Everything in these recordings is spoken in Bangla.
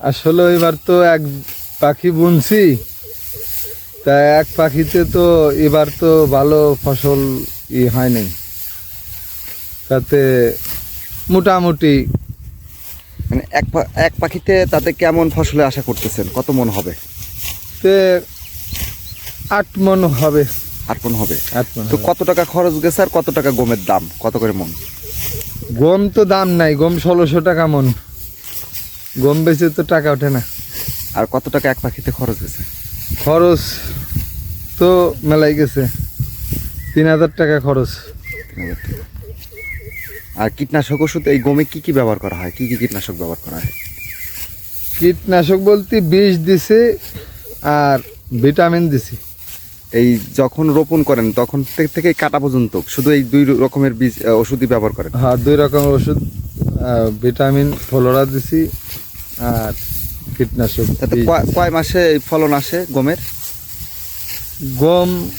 আসলে এবার তো এক পাখি বুনছি। তা এক পাখিতে তো এবার তো ভালো ফসল ই হয় নাই। তাতে মোটামুটি মানে এক এক পাখিতে তাতে কেমন ফসলে আশা করতেছেন? কত মন হবে? তে আট মন হবে। আট মন হবে। তো কত টাকা খরচ গেছে আর কত টাকা গমের দাম? কত করে মন? গম তো দাম নাই গম ষোলোশো টাকা মন। গম বেচে তো টাকা ওঠে না। আর কত টাকা এক পাখিতে খরচ গেছে খরচ তো মেলাই গেছে। তিন হাজার টাকা খরচ। আর কীটনাশক ওষুধ এই গমে কি কি ব্যবহার করা হয়? কি কি কীটনাশক ব্যবহার করা হয়? কীটনাশক বলতে বিষ দিছে আর ভিটামিন দিছি। এই যখন রোপণ করেন তখন থেকে থেকে কাটা পর্যন্ত শুধু এই দুই রকমের বীজ ওষুধই ব্যবহার করেন? হ্যাঁ দুই রকমের ওষুধ ভিটামিন ফলোরা দিছি আর কীটনাশক। কয়- মাসে এই ফলন আসে গমের? গম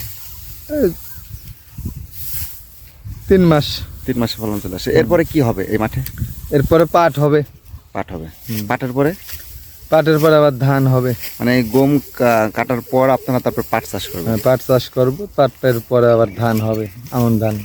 তিন মাস। তিন মাসে ফলন চলে আসে। এরপরে কি হবে এই মাঠে? এরপরে পাট হবে। পাট হবে। পাটের পরে? পাটের পরে আবার ধান হবে। মানে গম কাটার পর আপনারা তারপর পাট চাষ করবেন। হ্যাঁ, পাট চাষ করব। পাটের পরে আবার ধান হবে আমন ধান।